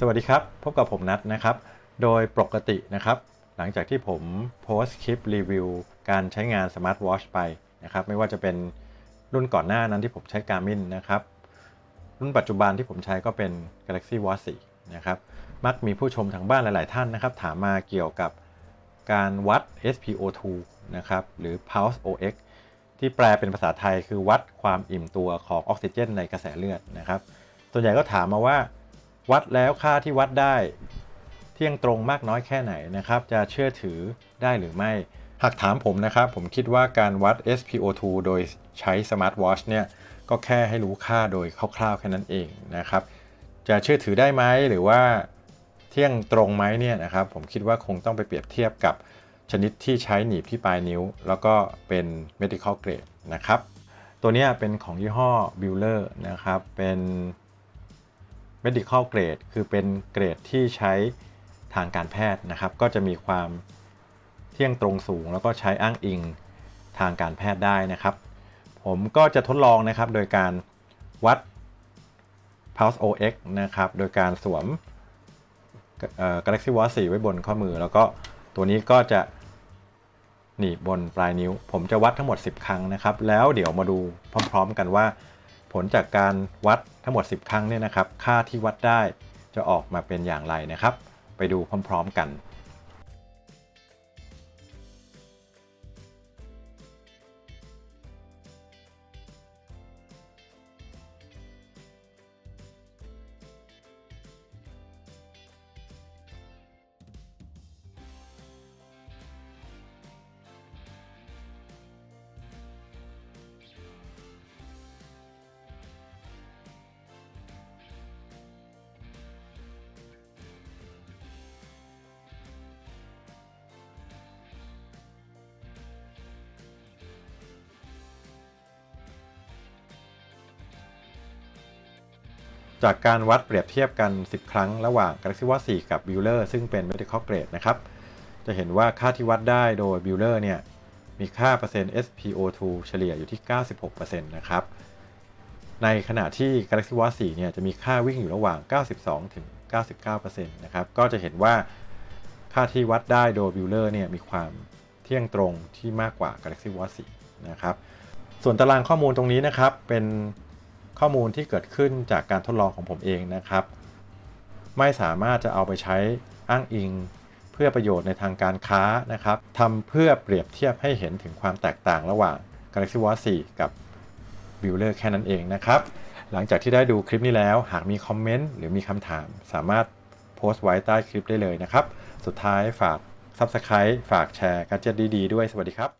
สวัสดีครับ พบกับผมนัทนะครับ โดยปกตินะครับ หลังจากที่ผมโพสต์คลิปรีวิว การใช้งานสมาร์ทวอชไปนะครับ ไม่ว่าจะเป็นรุ่นก่อนหน้านั้นที่ผมใช้ Garmin นะครับ รุ่นปัจจุบันที่ผมใช้ก็เป็น Galaxy Watch 4นะครับมักมีผู้ชมทางบ้านหลาย ๆ ท่านนะครับ ถามมาเกี่ยวกับการวัด SpO2 นะครับหรือ Pulse OX ที่แปลเป็นภาษาไทยคือวัดความอิ่มตัวของออกซิเจนในกระแสเลือดนะครับส่วนใหญ่ก็ถามมาว่า วัดแล้วค่าที่วัดได้ เที่ยงตรงมากน้อยแค่ไหนนะครับ จะเชื่อถือได้หรือไม่ หากถามผมนะครับ ผมคิดว่าการวัด SpO2 โดยใช้สมาร์ทวอชเนี่ย ก็แค่ให้รู้ค่าโดยคร่าวๆแค่นั้นเองนะครับ จะเชื่อถือได้ไหมหรือว่าเที่ยงตรงไหมเนี่ยนะครับ ผมคิดว่าคงต้องไปเปรียบเทียบกับชนิดที่ใช้หนีบที่ปลายนิ้ว แล้วก็เป็น medical grade นะครับ ตัวนี้เป็นของยี่ห้อ Bueller นะครับ เป็น medical grade คือเป็นเกรดที่ใช้ทางการแพทย์นะครับ ก็จะมีความเที่ยงตรงสูง แล้วก็ใช้อ้างอิงทางการแพทย์ได้นะครับ ผมก็จะทดลองนะครับโดยการวัด Pulse OX นะครับ โดยการสวม Galaxy Watch 4 ไว้บนข้อมือ แล้วก็ตัวนี้ก็จะหนีบบนปลายนิ้ว ผมจะวัดทั้งหมด 10 ครั้งนะครับ แล้วเดี๋ยวมาดูพร้อม ๆ กันว่า ผลจากการวัดทั้งหมด 10 ครั้งเนี่ยนะครับ ค่าที่วัดได้จะออกมาเป็นอย่างไรนะครับ ไปดูพร้อม ๆ กัน จากการวัดเปรียบเทียบกัน 10 ครั้งระหว่าง Galaxy Watch 4 กับ Bueller ซึ่งเป็น medical grade นะครับ จะเห็นว่าค่าที่วัดได้โดย Bueller เนี่ยมีค่าเปอร์เซ็นต์ SpO2 เฉลี่ยอยู่ที่ 96%นะครับ ในขณะที่ Galaxy Watch 4 เนี่ยจะมีค่าวิ่งอยู่ระหว่าง 92 ถึง 99%นะครับ ก็จะเห็นว่าค่าที่วัดได้โดย Bueller เนี่ยมีความเที่ยงตรงที่มากกว่า Galaxy Watch 4 นะครับ ส่วนตารางข้อมูลตรงนี้นะครับเป็น ข้อมูลที่เกิดขึ้นจากการทดลองของผมเองนะครับ ไม่สามารถจะเอาไปใช้อ้างอิง เพื่อประโยชน์ในทางการค้านะครับทำเพื่อเปรียบเทียบให้เห็นถึงความแตกต่างระหว่าง Galaxy Watch 4 กับ Bueller แค่นั้นเองนะครับ หลังจากที่ได้ดูคลิปนี้แล้ว หากมีคอมเมนต์หรือมีคำถาม สามารถโพสต์ไว้ใต้คลิปได้เลยนะครับ สุดท้ายฝาก Subscribe ฝากแชร์กัจเจ็ตดีๆด้วยสวัสดีครับ